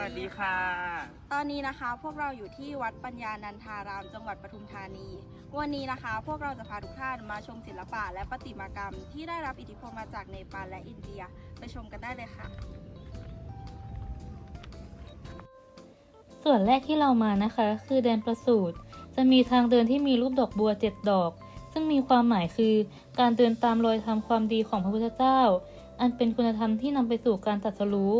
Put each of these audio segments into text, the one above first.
วัสดีค่ะ ตอนนี้นะคะพวกเราอยู่ที่วัดปัญญานันทาราม จังหวัดปทุมธานี วันนี้นะคะ พวกเราจะพาทุกท่านมาชมศิลปะและประติมากรรม ที่ได้รับอิทธิพลมาจากเนปาลและอินเดีย ไปชมกันได้เลยค่ะ ส่วนแรกที่เรามานะคะ คือแดนประสูตรจะมีทางเดินที่มีรูปดอกบัวเจ็ดดอก ซึ่งมีความหมายคือการเดินตามรอยทำความดีของพระพุทธเจ้า อันเป็นคุณธรรมที่นำไปสู่การตรัสรู้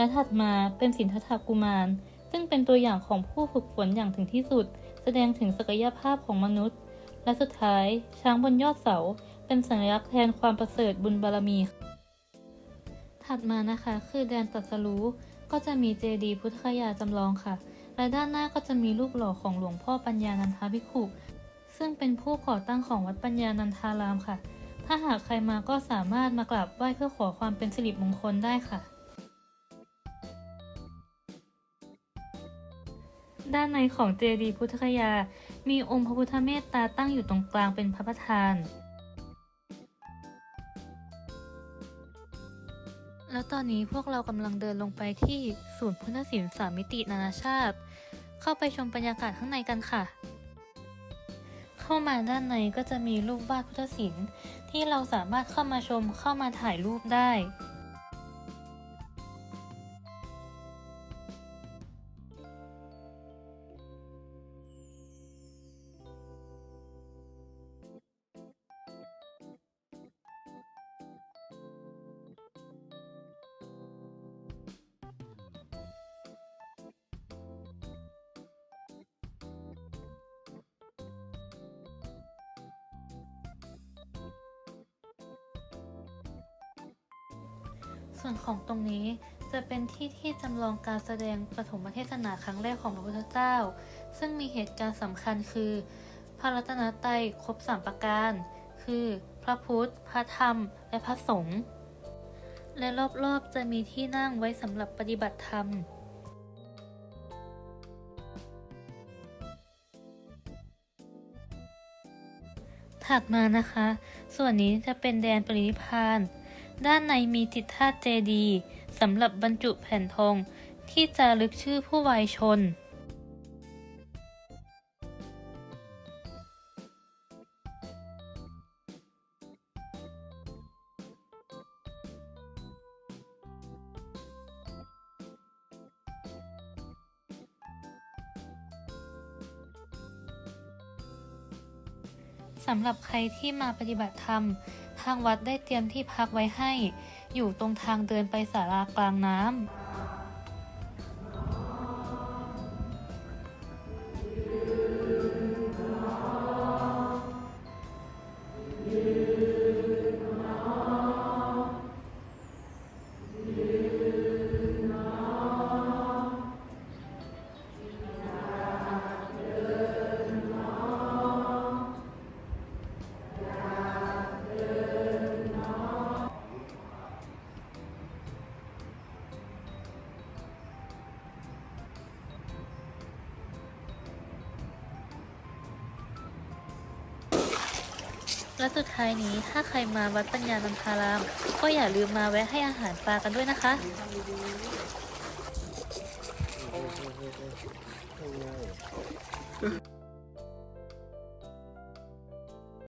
และถัดมาเป็นสินทัตถกุมาร ซึ่งเป็นตัวอย่างของผู้ฝึกฝนอย่างถึงที่สุด แสดงถึงศักยภาพของมนุษย์ และสุดท้ายช้างบนยอดเสา เป็นสัญลักษณ์แทนความประเสริฐบุญบารมี ถัดมานะคะคือแดนตรัสรู้ก็จะมีเจดีย์พุทธคยาจำลองค่ะ และด้านหน้าก็จะมีรูปหล่อของหลวงพ่อปัญญานันทาภิกขุ ซึ่งเป็นผู้ก่อตั้งของวัดปัญญานันทารามค่ะ ถ้าหากใครมาก็สามารถมากราบไหว้เพื่อขอความเป็นสิริมงคลได้ค่ะ ด้านในของเจดีย์พุทธคยา มีองค์พระพุทธเมตตาตั้งอยู่ตรงกลางเป็นพระประธาน แล้วตอนนี้พวกเรากำลังเดินลงไปที่ศูนย์พุทธศิลป์สามมิตินานาชาติ เข้าไปชมบรรยากาศข้างในกันค่ะ เข้ามาด้านในก็จะมีรูปวาดพุทธศิลป์ที่เราสามารถเข้ามาชมเข้ามาถ่ายรูปได้ ส่วนของตรงนี้จะเป็นที่ที่จำลองการแสดงปฐมเทศนาครั้งแรกของพระพุทธเจ้า ซึ่งมีเหตุการณ์สำคัญคือ พระรัตนตรัยครบสามประการ คือ พระพุทธ พระธรรม และพระสงฆ์ และรอบๆจะมีที่นั่งไว้สำหรับปฏิบัติธรรมถัดมานะคะ ส่วนนี้จะเป็นแดนปรินิพาน ด้านในมีจิตธาตุเจดีสำหรับบรรจุแผ่นทองที่จะลึกชื่อผู้วายชน สำหรับใครที่มาปฏิบัติธรรม ทางวัดได้เตรียมที่พักไว้ให้ อยู่ตรงทางเดินไปศาลากลางน้ำ และสุดท้ายนี้ถ้าใครมาวัดปัญญานันทาราม ก็อย่าลืมมาแวะให้อาหารปลากันด้วยนะคะอ